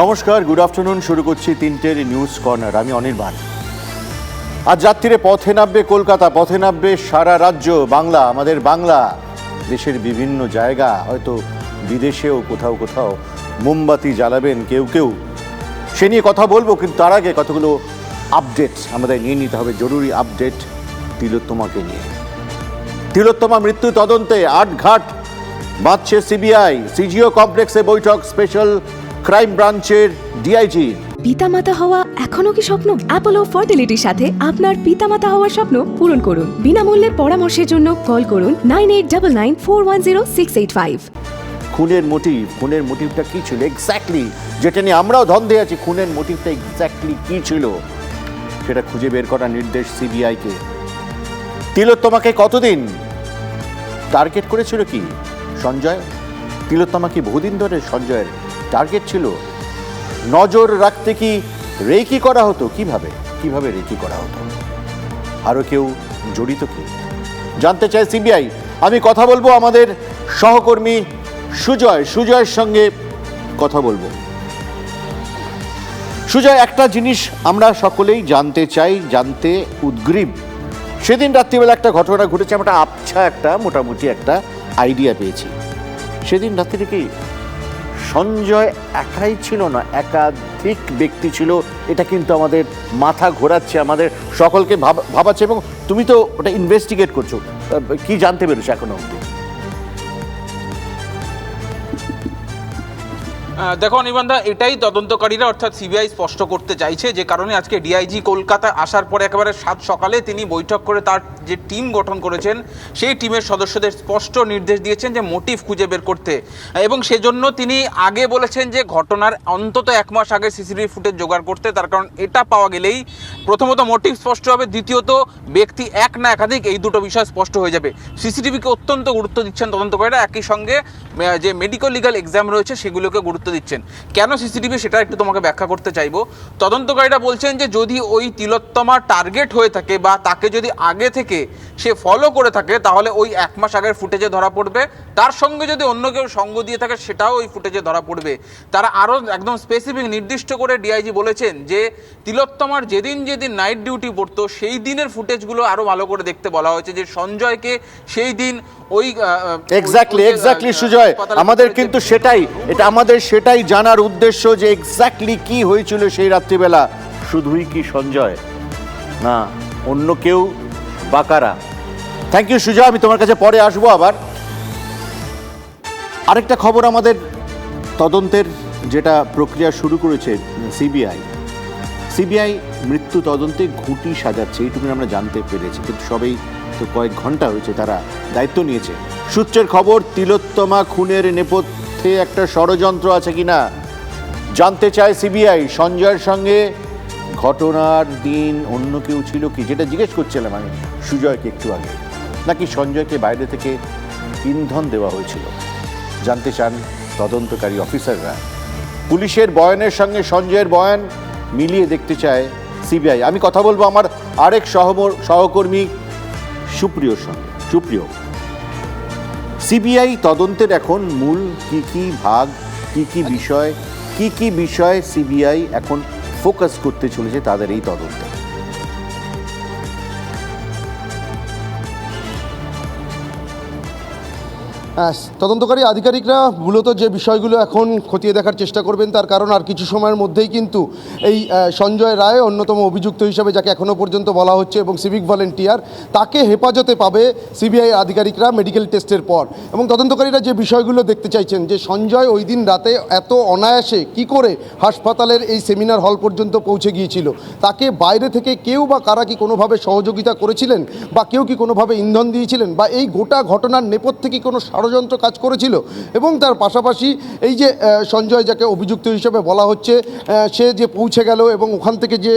নমস্কার good afternoon শুরু করছি তিনটের নিউজ কর্নার আমি অনির্বাণ। আজ রাত্রিরে পথে নামবে কলকাতা, পথে নামবে সারা রাজ্য, বাংলা, আমাদের বাংলা। দেশের বিভিন্ন জায়গা, হয়তো বিদেশেও কোথাও কোথাও মোমবাতি জ্বালাবেন কেউ কেউ। সে নিয়ে কথা বলব, কিন্তু তার আগে কতগুলো আপডেট আমাদের নিয়ে নিতে হবে, জরুরি আপডেট তিলোত্তমাকে নিয়ে। তিলোত্তমা মৃত্যু তদন্তে আটঘাট। বাঁধছে সিবিআই, সিজিও কমপ্লেক্সে বৈঠক স্পেশাল ক্রাইম ব্রাঞ্চের ডিআইজি পিতামাতা হওয়া এখনও কি স্বপ্ন? অ্যাপোলো ফার্টিলিটির সাথে আপনার পিতামাতা হওয়ার স্বপ্ন পূরণ করুন। বিনামূল্যে পরামর্শের জন্য কল করুন nine eight double nine four one zero six eight five. খুনের মোটিভ খুনের মোটিভটা কি ছিল এক্স্যাক্টলি যেটা নিয়ে আমরাও ধন্দে আছি খুনের মোটিভটা এক্স্যাক্টলি কি ছিল? সেটা খুঁজে বের করার নির্দেশ সিবিআইকে তিলোত্তমাকে কতদিন? টার্গেট করেছিল কি? সঞ্জয়? তিলোত্তমা কি বহুদিন ধরে সঞ্জয়ের টার্গেট ছিল? নজর রাখতে কি রেকি করা হতো? কীভাবে? কীভাবে রেকি করা হতো? আরও কেউ জড়িত কি? জানতে চাই সিবিআই। আমি কথা বলব আমাদের সহকর্মী সুজয়। সুজয়ের সঙ্গে কথা বলব। সুজয়, একটা জিনিস আমরা সকলেই জানতে চাই, জানতে উদ্গ্রীব। সেদিন রাত্রিবেলা একটা ঘটনা ঘটেছে, আমরা আবছা একটা, মোটামুটি একটা আইডিয়া পেয়েছি। সেদিন রাত্রিরে কি সঞ্জয় একাই ছিল না, একাধিক ব্যক্তি ছিল। এটা কিন্তু আমাদের মাথা ঘোরাচ্ছে, আমাদের সকলকে ভাব- ভাবাচ্ছে এবং তুমি তো ওটা ইনভেস্টিগেট করছ। কি জানতে পেরেছ এখনও অবধি? দেখো নিবন্ধা এটাই তদন্তকারীরা অর্থাৎ সিবিআই স্পষ্ট করতে চাইছে যে কারণে আজকে ডিআইজি কলকাতা আসার পরে একেবারে সাত সকালে তিনি বৈঠক করে তার যে টিম গঠন করেছেন, সেই টিমের সদস্যদের স্পষ্ট নির্দেশ দিয়েছেন যে মোটিভ খুঁজে বের করতে। এবং সেজন্য তিনি আগে বলেছেন যে ঘটনার অন্তত এক মাস আগে সিসিটিভি ফুটেজ জোগাড় করতে, তার কারণ এটা পাওয়া গেলেই প্রথমত মোটিভ স্পষ্ট হবে, দ্বিতীয়ত ব্যক্তি এক না একাধিক এই দুটো বিষয় স্পষ্ট হয়ে যাবে। সিসিটিভিকে অত্যন্ত গুরুত্ব দিচ্ছেন তদন্তকারীরা, একই সঙ্গে যে মেডিকেল লিগাল এক্সাম রয়েছে, সেগুলোকে গুরুত্ব দিচ্ছেন। কেন সিসিটিভি সেটা একটু তোমাকে ব্যাখ্যা করতে চাইব। তদন্তকারীরা বলছেন যে, যদি ওই তিলোত্তমা টার্গেট হয়ে থাকে বা তাকে যদি আগে থেকে সে ফলো করে থাকে, তাহলে ওই এক মাস আগের ফুটেজে ধরা পড়বে। তার সঙ্গে যদি অন্য কেউ সঙ্গ দিয়ে থাকে, সেটাও ওই ফুটেজে ধরা পড়বে। তারা আরও একদম স্পেসিফিক নির্দিষ্ট করে ডিআইজি বলেছেন যে, তিলোত্তমার যেদিন যেদিন নাইট ডিউটি পড়তো, সেই দিনের ফুটেজগুলো আরও ভালো করে দেখতে বলা হয়েছে যে, সঞ্জয়কে সেই দিন ওই এক্স্যাক্টলি এক্স্যাক্টলি সুজয়। আমাদের কিন্তু সেটাই এটা আমাদের সেটাই জানার উদ্দেশ্য যে এক্স্যাক্টলি কি হয়েছিল সেই রাত্রিবেলা। শুধুই কি সঞ্জয়? না অন্য কেউ বাকারা থ্যাংক ইউ সুজয় আমি তোমার কাছে পরে আসব আবার। আরেকটা খবর আমাদের তদন্তের যেটা প্রক্রিয়া শুরু করেছে সিবিআই। সিবিআই মৃত্যু তদন্তে ঘুঁটি সাজাচ্ছে এইটুকু আমরা জানতে পেরেছি কিন্তু সবেই তো কয়েক ঘণ্টা হয়েছে তারা দায়িত্ব নিয়েছে। সূত্রের খবর, তিলোত্তমা খুনের নেপথ্যে একটা ষড়যন্ত্র আছে কিনা? জানতে চায় সিবিআই। সঞ্জয়ের সঙ্গে ঘটনার দিন অন্য কেউ ছিল কি? যেটা জিজ্ঞেস করছিলাম আমি সুজয়কে একটু আগে। নাকি সঞ্জয়কে বাইরে থেকে ইন্ধন দেওয়া হয়েছিল? জানতে চান তদন্তকারী অফিসাররা। পুলিশের বয়ানের সঙ্গে সঞ্জয়ের বয়ান মিলিয়ে দেখতে চায় সিবিআই। আমি কথা বলব আমার আরেক সহম- সহকর্মী সুপ্রিয়র সঙ্গে, সুপ্রিয়। সিবিআই তদন্তের এখন মূল কি কি ভাগ, কি কি বিষয়, কি কি বিষয় সিবিআই এখন ফোকাস করতে চলেছে তাদের এই তদন্তে। তদন্তকারী আধিকারিকরা মূলত যে বিষয়গুলো এখন খতিয়ে দেখার চেষ্টা করবেন তার কারণ আর কিছু সময়ের মধ্যেই কিন্তু এই সঞ্জয় রায় অন্যতম অভিযুক্ত হিসাবে যাকে এখনও পর্যন্ত বলা হচ্ছে এবং সিভিক ভলেন্টিয়ার তাকে হেফাজতে পাবে সিবিআই আধিকারিকরা মেডিকেল টেস্টের পর। এবং তদন্তকারীরা যে বিষয়গুলো দেখতে চাইছেন যে সঞ্জয় ওই দিন রাতে এত অনায়াসে কি করে হাসপাতালের এই সেমিনার হল পর্যন্ত পৌঁছে গিয়েছিল, তাকে বাইরে থেকে কেউ বা কারা কি কোনোভাবে সহযোগিতা করেছিলেন বা কেউ কি কোনোভাবে ইন্ধন দিয়েছিলেন বা এই গোটা ঘটনার নেপথ্যে কি কোনো ষড়যন্ত্র কাজ করেছিল এবং তার পাশাপাশি এই যে সঞ্জয় যাকে অভিযুক্ত হিসেবে বলা হচ্ছে সে যে পৌঁছে গেল এবং ওখান থেকে যে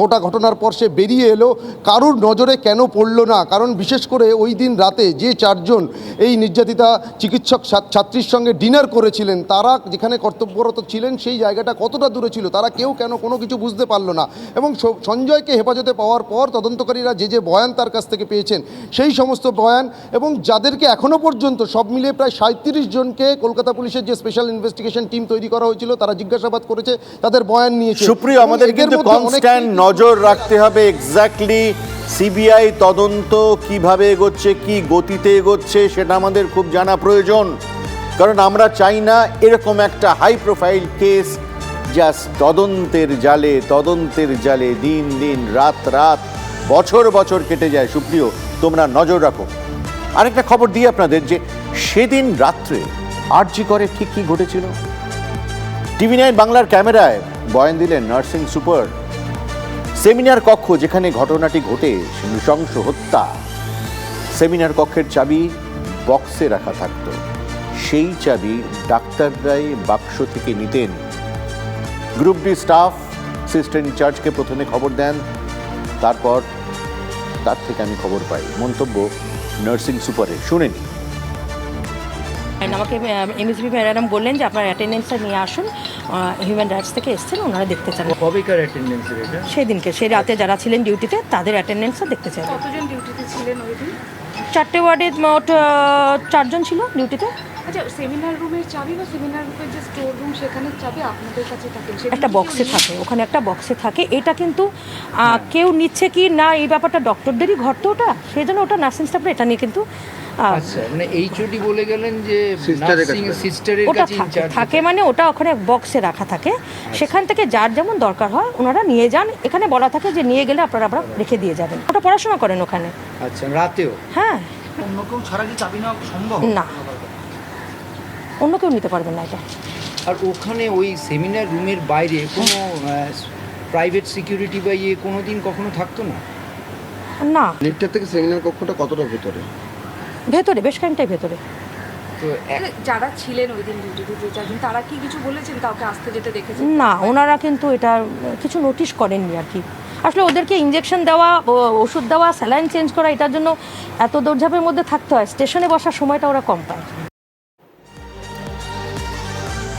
গোটা ঘটনার পর সে বেরিয়ে এলো, কারুর নজরে কেন পড়ল না? কারণ বিশেষ করে ওই দিন রাতে যে চারজন এই নির্যাতিতা চিকিৎসক ছাত্রীর সঙ্গে ডিনার করেছিলেন, তারা যেখানে কর্তব্যরত ছিলেন সেই জায়গাটা কতটা দূরে ছিল, তারা কেউ কেন কোনো কিছু বুঝতে পারল না। এবং সঞ্জয়কে হেফাজতে পাওয়ার পর তদন্তকারীরা যে যে বয়ান তার কাছ থেকে পেয়েছেন, সেই সমস্ত বয়ান এবং যাদেরকে এখনও পর্যন্ত সব মিলিয়ে প্রায় সাঁত্রিশ জনকে কলকাতা পুলিশের যে স্পেশাল ইনভেস্টিগেশন টিম তৈরি করা হয়েছিল তারা জিজ্ঞাসাবাদ করেছে তাদের বয়ান নিয়েছে। সুপ্রিয় আমাদের কিন্তু কনস্ট্যান্ট নজর রাখতে হবে এক্স্যাক্টলি সিবিআই তদন্ত কীভাবে এগোচ্ছে কি গতিতে এগোচ্ছে সেটা আমাদের খুব জানা প্রয়োজন। কারণ আমরা চাই না এরকম একটা হাই প্রোফাইল কেস জাস্ট তদন্তের জালে তদন্তের জালে দিন দিন রাত রাত বছর বছর কেটে যায়। সুপ্রিয় তোমরা নজর রাখো। আরেকটা খবর দিই আপনাদের যে সেদিন রাত্রে আরজি করে ঠিক কি ঘটেছিল? টিভি নাইন বাংলার ক্যামেরায় বয়ান দিলেন নার্সিং সুপার। সেমিনার কক্ষ যেখানে ঘটনাটি ঘটে নৃশংস হত্যা। সেমিনার কক্ষের চাবি বক্সে রাখা থাকত। সেই চাবি ডাক্তাররাই বাক্স থেকে নিতেন। গ্রুপ ডি স্টাফ সিস্টার ইনচার্জকে প্রথমে খবর দেন। তারপর তার থেকে আমি খবর পাই। মন্তব্য নার্সিং সুপারে শুনে নিন। আমাকে এমএসবি ম্যাডাম বললেন যে আপনার অ্যাটেন্ডেন্সটা নিয়ে আসুন। হিউম্যান রাইটস থেকে এসছেন ওনারা দেখতে চান। কবেকার অ্যাটেন্ডেন্স এটা? সেদিনকে সেই রাতে যারা ছিলেন ডিউটিতে তাদের অ্যাটেন্ডেন্সটা দেখতে চান কতজন ডিউটিতে ছিলেন ওই দিন? চারটে ওয়ার্ডে মোট চারজন ছিল ডিউটিতে আচ্ছা সেমিনার রুমের চাবি বা সেমিনার রুমের যে স্টোর রুম সেখানে চাবি আপনাদের কাছে থাকে। একটা বক্সে থাকে ওখানে একটা বক্সে থাকে। এটা কিন্তু কেউ নিচ্ছে কি না এই ব্যাপারটা ডক্টরদেরই ঘর তো ওটা। সেই জন্য ওটা নার্সিং স্টাফরা এটা নিয়ে কিন্তু আচ্ছা মানে এইচওডি বলে গেলেন যে নার্সিং সিস্টারের ওটা কাছে থাকে থাকে মানে ওটা ওখানে বক্সে রাখা থাকে। সেখান থেকে যার যেমন দরকার হয় ওনারা নিয়ে যান। এখানে বলা থাকে যে নিয়ে গেলে আপনারা আবার রেখে দিয়ে যাবেন। ওটা পড়াশোনা করেন ওখানে। আচ্ছা রাতেও? হ্যাঁ। অন্য কেউ ছাড়া কি চাবি নেওয়া সম্ভব? না। অন্য কেউ নিতে পারবেন না এটা। আর ওখানে ওই সেমিনার রুমের বাইরে কোনো প্রাইভেট সিকিউরিটি বা ইয়ে কোনো দিন কখনো থাকতো না? না। লিফটের থেকে সেমিনার কক্ষটা কতটা ভেতরে? ভেতরে বেশ খানিকটাই ভেতরে। তো যারা ছিলেন ওই দিন ডিউটিতে চারজন তারা কি কিছু বলেছেন? কাউকে আসতে যেতে দেখেছেন? না ওনারা কিন্তু এটা কিছু নোটিশ করেননি আর কি। আসলে ওদেরকে ইঞ্জেকশন দেওয়া ও- ওষুধ দেওয়া স্যালাইন চেঞ্জ করা এটার জন্য এত দৌড়ঝাঁপের মধ্যে থাকতে হয়। স্টেশনে বসার সময়টা ওরা কম পায়।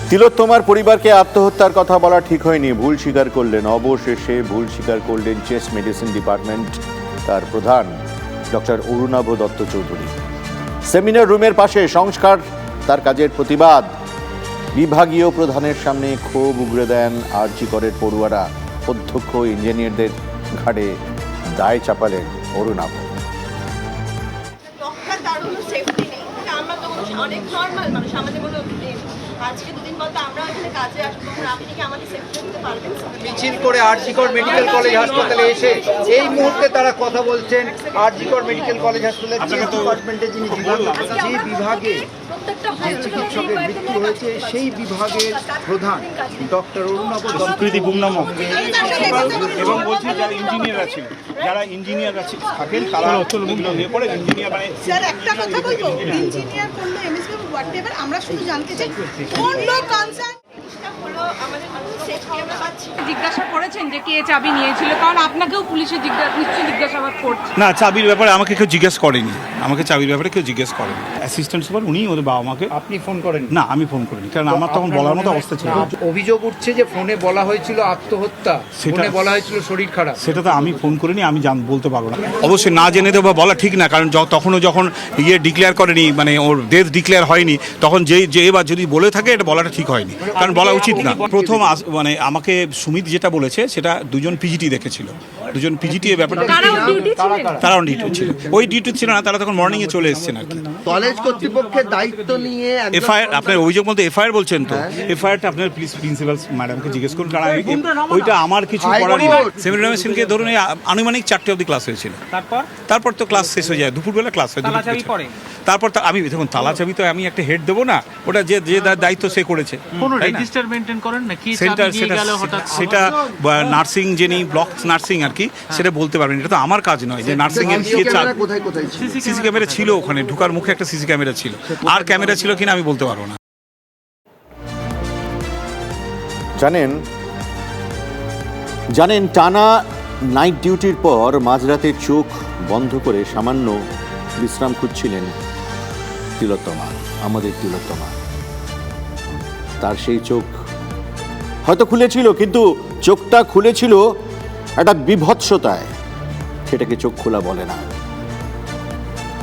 তিলোত্তমার পরিবারকে আত্মহত্যার কথা বলা ঠিক হয়নি। ভুল স্বীকার করলেন। অবশেষে ভুল স্বীকার করলেন চেস্ট মেডিসিন ডিপার্টমেন্ট তার প্রধান, ডক্টর অরুণাভ দত্ত চৌধুরী। সেমিনার রুমের পাশে সংস্কার, তার কাজের প্রতিবাদ। বিভাগীয় প্রধানের সামনে ক্ষোভ উগড়ে দেন আরজি করের পড়ুয়ারা। অধ্যক্ষ, ইঞ্জিনিয়ারদের ঘাড়ে দায় চাপালেন অরুণাভ। অনেক নর্মাল মানুষ। আমাদের আজকে দুদিন পর তো আমরা এখানে কাজে আসব তখন আপনি কি আমাকে সেফটি দিতে পারবেন। মিছিল করে আরজিকর মেডিকেল কলেজ হাসপাতালে এসে এই মুহূর্তে তারা কথা বলছেন আরজিকর মেডিকেল কলেজ হাসপাতালের চিফ ডিপার্টমেন্টে যিনি বিভাগ যে বিভাগে যে চিকিৎসকের মৃত্যু হয়েছে সেই বিভাগের প্রধান ডক্টর অরুণাব সংস্কৃতি গুমনাম এবং বলছি যারা ইঞ্জিনিয়ার আছে যারা ইঞ্জিনিয়ার আছে থাকেন তারা নিয়ে পড়ে ইঞ্জিনিয়ার মানে স্যার একটা কথা বলব। ইঞ্জিনিয়ার। করল এমএসবি হোয়াট আমরা শুধু জানতে চাই কোন লোক কনসার্ন জিজ্ঞাসা করেছেন যে কে চাবি নিয়েছিল কারণ আপনাকেও পুলিশে জিজ্ঞাসা নিশ্চয়ই জিজ্ঞাসাবাদ করছে। না চাবির ব্যাপারে আমাকে কেউ জিজ্ঞেস করেনি। আমাকে চাবির ব্যাপারে কেউ জিজ্ঞেস করেনি। অ্যাসিস্ট্যান্ট সুপার উনি ওদের বাবা মাকে আপনি ফোন করেন না আমি ফোন করিনি কারণ আমার তখন বলার মতো অবস্থা ছিল না। অভিযোগ উঠছে যে ফোনে বলা হয়েছিল আত্মহত্যা। সেটা- ফোনে বলা হয়েছিল শরীর খারাপ। সেটা তো আমি ফোন করিনি আমি জান বলতে পারব না। অবশ্যই না জেনে দেবো বলা ঠিক না কারণ য- তখনও যখন ইয়ে ডিক্লেয়ার করেনি মানে ওর ডেথ ডিক্লেয়ার হয়নি তখন যেই যে এবার যদি বলে থাকে এটা বলাটা ঠিক হয়নি। কারণ বলা উচিত না। প্রথম মানে আমাকে সুমিত যেটা বলেছে সেটা দুজন পিজিটি দেখেছিল। দুজন পিজিটি ব্যাপারটা তারাও ডিউটি ছিলেন। তারাও ডিউটি ছিল। ওই ডিউটি ছিল না তারা তখন মর্নিংয়ে চলে এসেছেন আর কি। কলেজ কর্তৃপক্ষের দায়িত্ব নিয়ে এফআইআর আপনার অভিযোগ বলতে এফআইআর বলছেন তো? এফআইআরটা আপনার প্লিজ প্রিন্সিপাল ম্যাডামকে জিজ্ঞেস করুন কারণ আমি- ওইটা আমার কিছু করার নেই। সেমিনার সিনকে ধরুন এই আনুমানিক চারটে অবধি ক্লাস হয়েছিল। তারপর? তারপর তো ক্লাস শেষ হয়ে যায়। দুপুরবেলা ক্লাস হয়? তারপর তা- আমি দেখুন তালা চাবি তো আমি একটা হেড দেবো না। ওটা যে যে দায়িত্ব সে করেছে। সেন্টার সেটা সেটা নার্সিং যিনি ব্লক নার্সিং আর কি কি সেটা বলতে পারবেন এটা তো আমার কাজ নয় যে নার্সিং এর কে চাল সিসি ক্যামেরা ছিল ওখানে ঢুকার মুখে একটা সিসি ক্যামেরা ছিল। আর ক্যামেরা ছিল কিনা আমি বলতে পারব না। জানেন জানেন টানা নাইট ডিউটির পর মাঝরাতে চোখ বন্ধ করে সামান্য বিশ্রাম খুঁজছিলেন তিলোত্তমা আমাদের তিলোত্তমা। তার সেই চোখ হয়তো খুলেছিল কিন্তু চোখটা খুলেছিল একটা বিভৎসতায়। সেটাকে চোখ খোলা বলে না।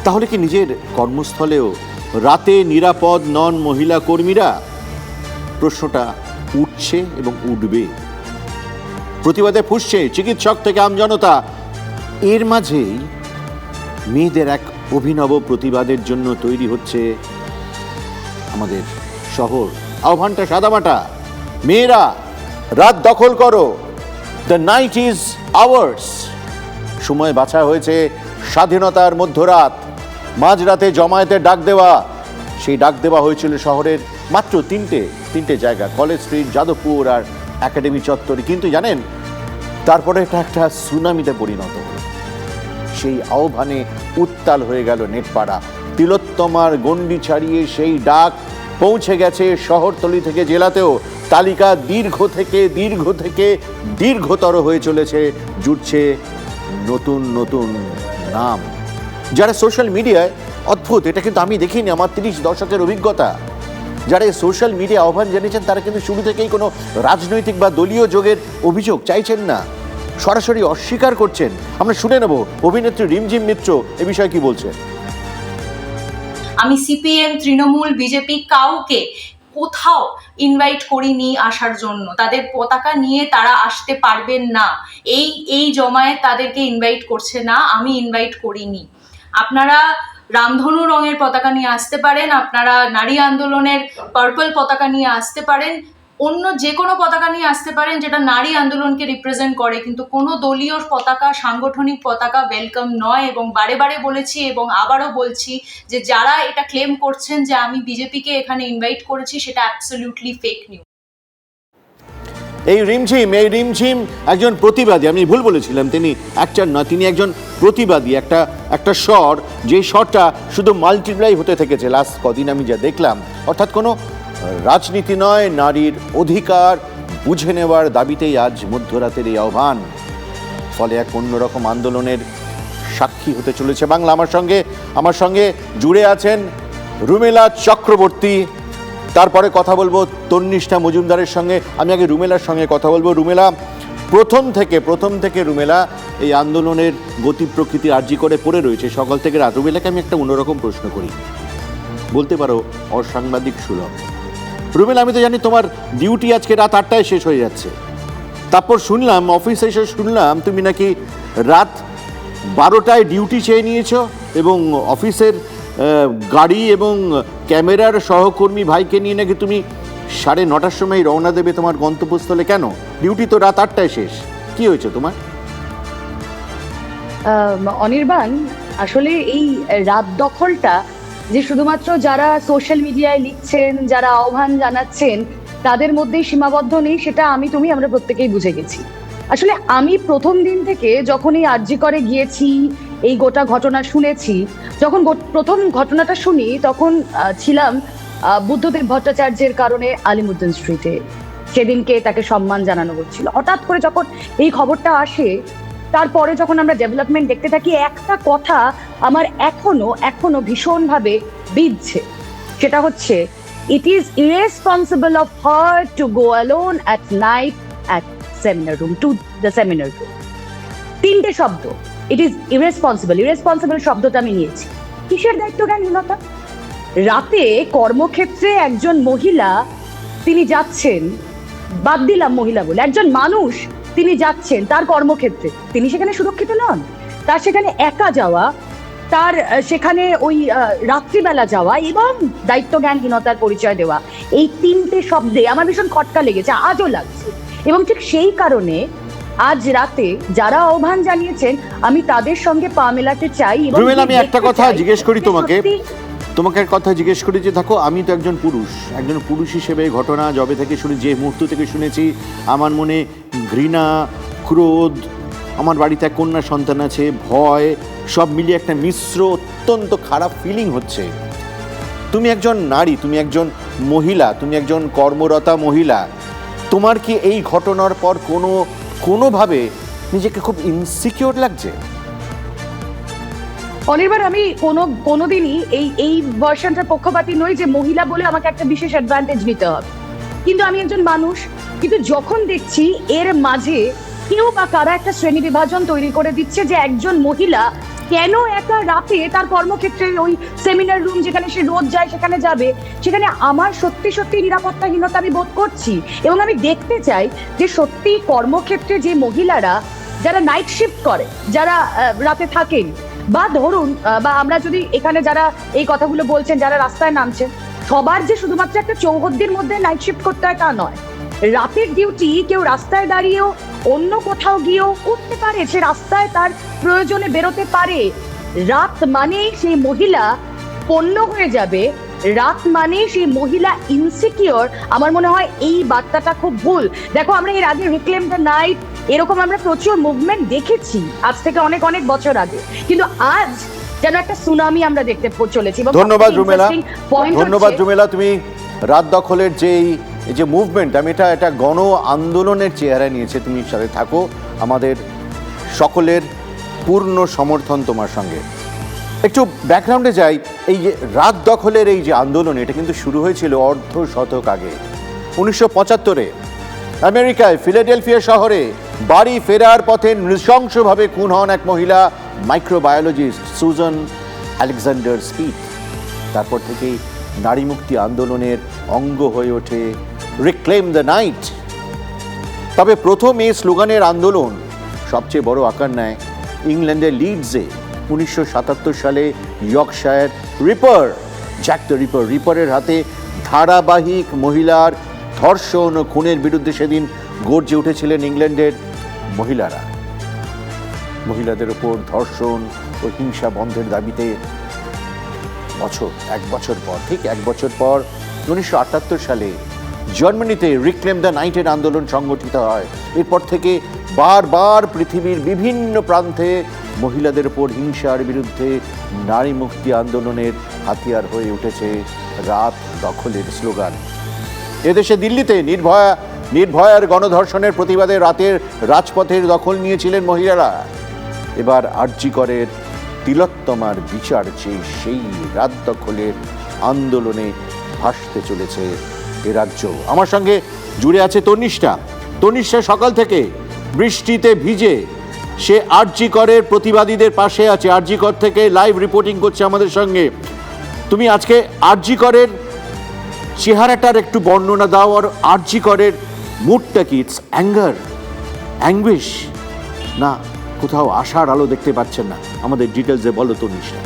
তাহলে কি নিজের কর্মস্থলেও রাতে নিরাপদ নন মহিলা কর্মীরা প্রশ্নটা উঠছে এবং উঠবে? প্রতিবাদে ফুসছে চিকিৎসক থেকে আমজনতা এর মাঝেই মেয়েদের এক অভিনব প্রতিবাদের জন্য তৈরি হচ্ছে আমাদের শহর। আহ্বানটা সাদামাটা। মেয়েরা, রাত দখল করো। দ্য নাইট ইজ আওয়ার্স সময় বাছা হয়েছে স্বাধীনতার মধ্যরাত। মাঝরাতে জমায়েতে ডাক দেওয়া। সেই ডাক দেওয়া হয়েছিল শহরের মাত্র তিনটে তিনটে জায়গা, কলেজ স্ট্রিট, যাদবপুর আর একাডেমি চত্বরে। কিন্তু জানেন, তারপরে এটা একটা সুনামিতে পরিণত হলো। সেই আহ্বানে উত্তাল হয়ে গেল নেটপাড়া। তিলোত্তমার গণ্ডি ছাড়িয়ে সেই ডাক পৌঁছে গেছে শহরতলি থেকে জেলাতেও। তালিকা দীর্ঘ থেকে দীর্ঘ থেকে দীর্ঘতর হয়ে চলেছে, জুটছে নতুন নতুন নাম। যারা সোশ্যাল মিডিয়ায় অদ্ভুত, এটা কিন্তু আমি দেখিনি, আমার তিরিশ দশকের অভিজ্ঞতা। যারা এই সোশ্যাল মিডিয়া আহ্বান জানিয়েছেন, তারা কিন্তু শুরু থেকেই কোনো রাজনৈতিক বা দলীয় যোগের অভিযোগ চাইছেন না। সরাসরি অস্বীকার করছেন। আমরা শুনে নেব, অভিনেত্রী রিমঝিম মিত্র এ বিষয়ে কি বলছেন আমি সিপিএম তৃণমূল বিজেপি কাউকে কোথাও ইনভাইট করিনি আসার জন্য। তাদের পতাকা নিয়ে তারা আসতে পারবেন না। এই এই জমায়েত তাদেরকে ইনভাইট করছে না, আমি ইনভাইট করিনি। আপনারা রামধনু রঙের পতাকা নিয়ে আসতে পারেন, আপনারা নারী আন্দোলনের পার্পল পতাকা নিয়ে আসতে পারেন অন্য যে কোনো পতাকা নিয়ে আসতে পারেন যেটা নারী আন্দোলনকে রিপ্রেজেন্ট করে, কিন্তু কোনো দলীয় পতাকা, সাংগঠনিক পতাকা ওয়েলকাম নয় এবং বারে বারে বলেছি এবং আবারও বলছি যে যারা এটা ক্লেম করছেন যে আমি বিজেপিকে এখানে ইনভাইট করেছি, সেটা অ্যাবসলিউটলি ফেক নিউজ এই রিমঝিম এই রিমঝিম একজন প্রতিবাদী, আমি ভুল বলেছিলাম, তিনি অ্যাক্টার নয়, তিনি একজন প্রতিবাদী, একটা একটা স্বর, যে স্বরটা শুধু মাল্টিপ্লাই হতে থেকেছে লাস্ট কদিন আমি যা দেখলাম, অর্থাৎ কোনো রাজনীতি নয়, নারীর অধিকার। বুঝে নেওয়ার দাবিতেই আজ মধ্যরাতের এই আহ্বান। ফলে এক অন্যরকম আন্দোলনের সাক্ষী হতে চলেছে বাংলা। আমার সঙ্গে আমার সঙ্গে জুড়ে আছেন রুমেলা চক্রবর্তী। তারপরে কথা বলব তন্নিষ্ঠা মজুমদারের সঙ্গে। আমি আগে রুমেলার সঙ্গে কথা বলব। রুমেলা, প্রথম থেকে প্রথম থেকে রুমেলা এই আন্দোলনের গতি প্রকৃতি আর্জি করে পড়ে রয়েছে। সকাল থেকে রাত। রুমেলাকে আমি একটা অন্যরকম প্রশ্ন করি। বলতে পারো অসাংবাদিক সুলভ। রুমেলা আমি তো জানি তোমার ডিউটি আজকে রাত আটটায় শেষ হয়ে যাচ্ছে। তারপর শুনলাম, অফিসে এসে শুনলাম, তুমি নাকি রাত বারোটায় ডিউটি চেয়ে নিয়েছ এবং অফিসের গাড়ি এবং ক্যামেরার সহকর্মী ভাইকে নিয়ে নাকি তুমি সাড়ে নটার সময় রওনা দেবে তোমার গন্তব্যস্থলে কেন? ডিউটি তো রাত আটটায় শেষ। কি হয়েছে তোমার? অনির্বাণ, আসলে এই রাত দখলটা যে শুধুমাত্র যারা সোশ্যাল মিডিয়ায় লিখছেন, যারা আহ্বান জানাচ্ছেন, তাদের মধ্যেই সীমাবদ্ধ নেই, সেটা আমি, তুমি, আমরা প্রত্যেকেই বুঝে গেছি। আসলে আমি প্রথম দিন থেকে যখন এই আর্জি করে গিয়েছি, এই গোটা ঘটনা শুনেছি, যখন প্রথম ঘটনাটা শুনি, তখন ছিলাম বুদ্ধদেব ভট্টাচার্যের কারণে আলিমুদ্দিন স্ট্রিটে সেদিনকে তাকে সম্মান জানানো হচ্ছিল। হঠাৎ করে যখন এই খবরটা আসে তারপরে যখন আমরা ডেভেলপমেন্ট দেখতে থাকি, একটা কথা আমার এখনও এখনও ভীষণভাবে বিধছে। সেটা হচ্ছে it is irresponsible of her to go alone at night at seminar room to the seminar room তিনটে শব্দ ইট ইজ ইরেসপন্সিবল ইরেসপন্সিবল শব্দটা আমি নিয়েছি। কিসের দায়িত্ব জ্ঞানহীনতা রাতে কর্মক্ষেত্রে একজন মহিলা, তিনি যাচ্ছেন, বাদ দিলাম মহিলা বলে, একজন মানুষ তিনি যাচ্ছেন তার কর্মক্ষেত্রে। তিনি সেখানে সুরক্ষিত নন। তার সেখানে একা যাওয়া তার সেখানে ওই রাত্রিবেলা যাওয়া এবং দায়িত্ব জ্ঞানহীনতার পরিচয় দেওয়া এই তিনটে শব্দে আমার ভীষণ খটকা লেগেছে আজও লাগছে। এবং ঠিক সেই কারণে আজ রাতে যারা আহ্বান জানিয়েছেন আমি তাদের সঙ্গে পা মেলাতে চাই এবং আমি একটা কথা জিজ্ঞেস করি তোমাকে। তোমাকে এক কথা জিজ্ঞেস করি যে দেখো, আমি তো একজন পুরুষ। একজন পুরুষ হিসেবে ঘটনা জবে থেকে শুনে, যে মুহূর্ত থেকে শুনেছি, আমার মনে ঘৃণা, ক্রোধ, আমার বাড়িতে এক কন্যা সন্তান আছে, ভয়, সব মিলিয়ে একটা মিশ্র, অত্যন্ত খারাপ ফিলিং হচ্ছে। তুমি একজন নারী, তুমি একজন মহিলা, তুমি একজন কর্মরতা মহিলা। তোমার কি এই ঘটনার পর কোনো, কোনোভাবে নিজেকে খুব ইনসিকিউর লাগছে? অনির্বাণ, আমি কোনো, কোনোদিনই এই এই ভার্সনটার পক্ষপাতী নই যে মহিলা বলে আমাকে একটা বিশেষ অ্যাডভান্টেজ নিতে হবে। কিন্তু আমি একজন মানুষ, কিন্তু যখন দেখছি এর মাঝে কেউ বা কারা একটা শ্রেণি বিভাজন তৈরি করে দিচ্ছে যে একজন মহিলা কেন একা রাতে তার কর্মক্ষেত্রে ওই সেমিনার রুম যেখানে সে রোজ যায় সেখানে যাবে, সেখানে আমার সত্যি সত্যি নিরাপত্তাহীনতা আমি বোধ করছি এবং আমি দেখতে চাই যে সত্যি কর্মক্ষেত্রে যে মহিলারা, যারা নাইট শিফট করে, যারা রাতে থাকেন বা ধরুন বা আমরা যদি এখানে যারা এই কথাগুলো বলছেন, যারা রাস্তায় নামছেন, সবার যে শুধুমাত্র একটা চৌহদ্দির মধ্যে নাইট শিফট করতে হয় তা নয়। রাতের ডিউটি কেউ রাস্তায় দাঁড়িয়েও অন্য কোথাও গিয়েও করতে পারে, সে রাস্তায় তার প্রয়োজনে বেরোতে পারে। রাত মানেই সেই মহিলা পণ্য হয়ে যাবে। রাত মানে সেই মহিলা ইনসিকিওর আমার মনে হয় এই বার্তাটা খুব ভুল। দেখো, আমরা এর আগে রিক্লেম দ্য নাইট এরকম আমরা প্রচুর মুভমেন্ট দেখেছি। আজ থেকে অনেক অনেক বছর আগে। কিন্তু আজ যেন একটা সুনামি আমরা দেখতে চলেছি ধন্যবাদ রুমেলা ধন্যবাদ রুমেলা তুমি রাত দখলের যে এই এই যে মুভমেন্ট আমি এটা একটা গণ আন্দোলনের চেহারা নিয়েছে তুমি সাথে থাকো। আমাদের সকলের পূর্ণ সমর্থন তোমার সঙ্গে। একটু ব্যাকগ্রাউন্ডে যাই এই যে রাত দখলের এই যে আন্দোলন এটা কিন্তু শুরু হয়েছিল অর্ধ শতক আগে। উনিশশো পঁচাত্তরে আমেরিকায় ফিলাডেলফিয়া শহরে বাড়ি ফেরার পথে নৃশংসভাবে খুন হন এক মহিলা মাইক্রোবায়োলজিস্ট সুজন আলেকজান্ডার স্পিথ তারপর থেকেই নারী মুক্তি আন্দোলনের অঙ্গ হয়ে ওঠে রিক্লেম দ্য নাইট তবে প্রথম এই স্লোগানের আন্দোলন সবচেয়ে বড় আকার নেয় ইংল্যান্ডের লিডসে উনিশশো সাতাত্তর সালে Yorkshire ripper. Jack the ripper রিপারের হাতে ধারাবাহিক মহিলার ধর্ষণ ও খুনের বিরুদ্ধে সেদিন গর্জে উঠেছিলেন ইংল্যান্ডের মহিলারা। মহিলাদের ওপর ধর্ষণ ও হিংসা বন্ধের দাবিতে বছর, এক বছর পর, ঠিক এক বছর পর উনিশশো আটাত্তর সালে জার্মানিতে রিক্লেম দ্য নাইটের আন্দোলন সংগঠিত হয়। এরপর থেকে বারবার পৃথিবীর বিভিন্ন প্রান্তে মহিলাদের ওপর হিংসার বিরুদ্ধে নারী মুক্তি আন্দোলনের হাতিয়ার হয়ে উঠেছে রাত দখলের স্লোগান। এদেশে দিল্লিতে নির্ভয়া নির্ভয়ার গণধর্ষণের প্রতিবাদে রাতের রাজপথের দখল নিয়েছিলেন মহিলারা। এবার আর্যিকরের তিলোত্তমার বিচার চেয়ে সেই রাত দখলের আন্দোলনে ভাসতে চলেছে এ রাজ্য। আমার সঙ্গে জুড়ে আছে তনিষ্ঠা। তনিষ্ঠা সকাল থেকে বৃষ্টিতে ভিজে সে আর্যিকরের প্রতিবাদীদের পাশে আছে। আর্যিকর থেকে লাইভ রিপোর্টিং করছে আমাদের সঙ্গে। তুমি আজকে আর্যিকরের চেহারাটার একটু বর্ণনা দাও আর আর্জি করের মুডটা কি ইটস অ্যাঙ্গার অ্যাঙ্গুইশ না, কোথাও আশার আলো দেখতে পাচ্ছেন না। আমাদের ডিটেলসে বলো তো নিশা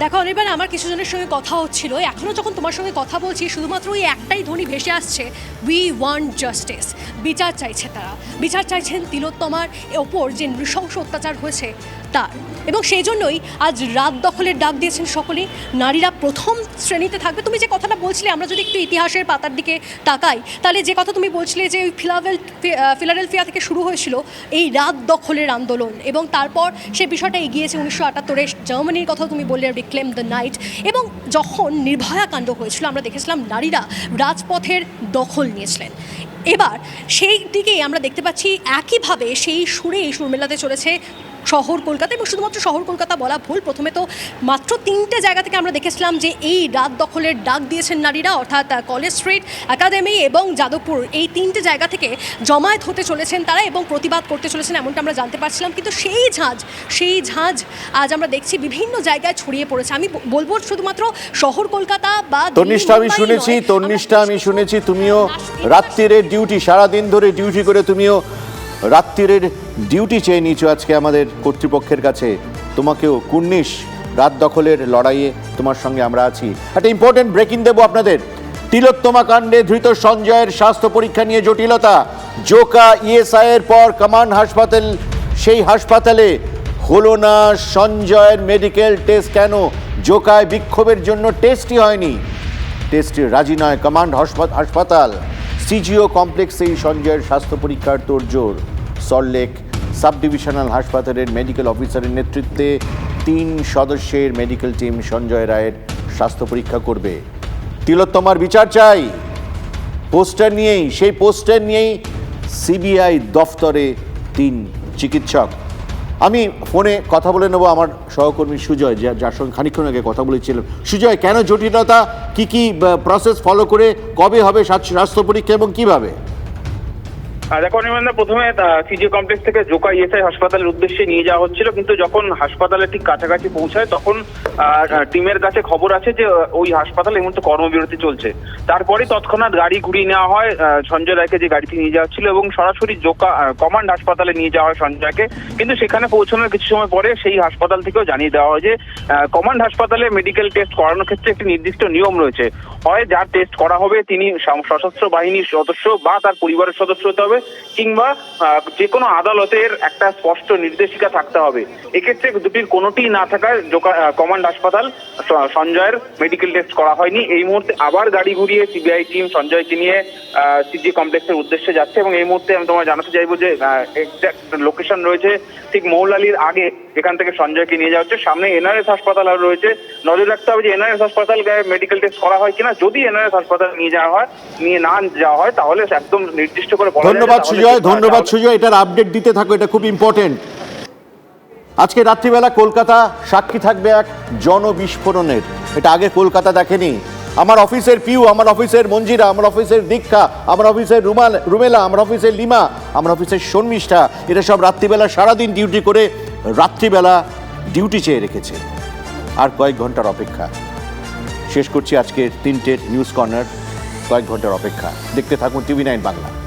দেখো, অনির্বাণ, আমার কিছু জনের সঙ্গে কথা হচ্ছিল। এখনও যখন তোমার সঙ্গে কথা বলছি, শুধুমাত্র ওই একটাই ধ্বনি ভেসে আসছে উই ওয়ান্ট জাস্টিস বিচার চাইছে তারা। বিচার চাইছেন তিলোত্তমার ওপর যে নৃশংস অত্যাচার হয়েছে তার। এবং সেই জন্যই আজ রাত দখলের ডাক দিয়েছেন সকলেই নারীরা প্রথম শ্রেণীতে থাকবে। তুমি যে কথাটা বলছিলে, আমরা যদি একটু ইতিহাসের পাতার দিকে তাকাই, তাহলে যে কথা তুমি বলছিলে যে ওই ফিলাভেল ফিলাডেলফিয়া থেকে শুরু হয়েছিল, এই রাত দখলের আন্দোলন। এবং তারপর সে বিষয়টা এগিয়েছে উনিশশো আটাত্তরে জার্মানির কথা তুমি বললে রিক্লেম দ্য নাইট এবং যখন নির্ভয়া কাণ্ড হয়েছিল, আমরা দেখেছিলাম নারীরা রাজপথের দখল নিয়েছিলেন। এবার সেই দিকেই আমরা দেখতে পাচ্ছি, একইভাবে সেই সুর মেলাতে চলেছে শহর কলকাতা এবং শুধুমাত্র শহর কলকাতা বলা ভুল। প্রথমে তো মাত্র তিনটে জায়গা থেকে আমরা দেখেছিলাম যে এই রাত দখলের ডাক দিয়েছেন নারীরা অর্থাৎ কলেজ স্ট্রিট একাডেমি এবং যাদবপুর। এই তিনটে জায়গা থেকে জমায়েত হতে চলেছেন তারা এবং প্রতিবাদ করতে চলেছেন এমনটা আমরা জানতে পারছিলাম। কিন্তু সেই ঝাঁজ সেই ঝাঁজ আজ আমরা দেখছি বিভিন্ন জায়গায় ছড়িয়ে পড়েছে। আমি বলব শুধুমাত্র শহর কলকাতা বা দিল্লি, তন্নিষ্ঠা আমি শুনেছি তন্নিষ্ঠা আমি শুনেছি তুমিও রাত্রিরের ডিউটি সারাদিন ধরে ডিউটি করে তুমিও রাত্রিরের ডিউটি চেয়ে নিয়েছো আজকে আমাদের কর্তৃপক্ষের কাছে। তোমাকেও কুর্নিশ, রাত দখলের লড়াইয়ে তোমার সঙ্গে আমরা আছি। একটা ইম্পর্টেন্ট ব্রেকিং দেবো আপনাদের। তিলোত্তমা কাণ্ডে ধৃত সঞ্জয়ের স্বাস্থ্য পরীক্ষা নিয়ে জটিলতা। জোকা ইএসআই এর পর কমান্ড হাসপাতাল, সেই হাসপাতালে হলো না সঞ্জয়ের মেডিকেল টেস্ট কেন? জোকায় বিক্ষোভের জন্য টেস্টই হয়নি। টেস্টে রাজি নয় কমান্ড হাসপাতাল। সিজিও কমপ্লেক্সেই সঞ্জয়ের স্বাস্থ্য পরীক্ষার তোড়জোড়। সল্টলেক সাব ডিভিশনাল হাসপাতালের মেডিকেল অফিসারের নেতৃত্বে তিন সদস্যের মেডিকেল টিম সঞ্জয় রায়ের স্বাস্থ্য পরীক্ষা করবে। তিলোত্তমার বিচার চাই। পোস্টার নিয়েই, সেই পোস্টার নিয়েই সিবিআই দফতরে তিন চিকিৎসক। আমি ফোনে কথা বলে নেব আমার সহকর্মী সুজয় যার সঙ্গে খানিক্ষণ আগে কথা বলেছিলাম। সুজয়, কেন জটিলতা? কি কি প্রসেস ফলো করে কবে হবে স্বাস্থ্য পরীক্ষা এবং কীভাবে? দেখো অনির্বাণদা, প্রথমে সিজি কমপ্লেক্স থেকে জোকা ইএসআই হাসপাতালের উদ্দেশ্যে নিয়ে যাওয়া হচ্ছিল, কিন্তু যখন হাসপাতালে ঠিক কাছাকাছি পৌঁছায়, তখন টিমের কাছে খবর আছে যে ওই হাসপাতালে এই মুহূর্তে কর্মবিরতি চলছে। তারপরে তৎক্ষণাৎ গাড়ি ঘুরিয়ে নেওয়া হয় সঞ্জয় রায়কে যে গাড়িতে নিয়ে যাওয়া ছিল এবং সরাসরি জোকা কমান্ড হাসপাতালে নিয়ে যাওয়া হয় সঞ্জয়কে। কিন্তু সেখানে পৌঁছানোর কিছু সময় পরে সেই হাসপাতাল থেকেও জানিয়ে দেওয়া হয় যে কমান্ড হাসপাতালে মেডিকেল টেস্ট করানোর ক্ষেত্রে একটি নির্দিষ্ট নিয়ম রয়েছে। হয় যার টেস্ট করা হবে, তিনি সশস্ত্র বাহিনীর সদস্য বা তার পরিবারের সদস্য হতে হবে কিংবা যে কোনো আদালতের একটা স্পষ্ট নির্দেশিকা থাকতে হবে। এক্ষেত্রে দুটির কোনোটি না থাকায় কমান্ড হাসপাতাল সঞ্জয়ের মেডিকেল টেস্ট করা হয়নি। এই মুহূর্তে আবার গাড়ি ঘুরিয়ে সিবিআই টিম সঞ্জয়কে নিয়ে সিজি কমপ্লেক্সের উদ্দেশ্যে যাচ্ছে এবং এই মুহূর্তে আমি তোমায় জানাতে চাইব যে লোকেশন রয়েছে ঠিক মৌলালির আগে যেখান থেকে সঞ্জয়কে নিয়ে যাওয়া হচ্ছে। সামনে এনআরএস হাসপাতাল আর রয়েছে। নজর রাখতে হবে যে এনআরএস হাসপাতাল মেডিকেল টেস্ট করা হয় কিনা। যদি এনআরএস হাসপাতাল নিয়ে যাওয়া হয়, নিয়ে না যাওয়া হয়, তাহলে একদম নির্দিষ্ট করে বলা ধন্যবাদ সুজয় ধন্যবাদ সুজয় এটার আপডেট দিতে থাকো এটা খুব ইম্পর্টেন্ট আজকে রাত্রিবেলা কলকাতা সাক্ষী থাকবে এক জনবিস্ফোরণের। এটা আগে কলকাতা দেখেনি। আমার অফিসের পিউ আমার অফিসের মঞ্জিরা আমার অফিসের দীক্ষা আমার অফিসের রুমাল রুমেলা আমার অফিসের লিমা আমার অফিসের শর্মিষ্ঠা এরা সব রাত্রিবেলা সারাদিন ডিউটি করে রাত্রিবেলা ডিউটি চেয়ে রেখেছে। আর কয়েক ঘণ্টার অপেক্ষা। শেষ করছি আজকের তিনটের নিউজ কর্নার কয়েক ঘণ্টার অপেক্ষা। দেখতে থাকুন টিভি নাইন বাংলা।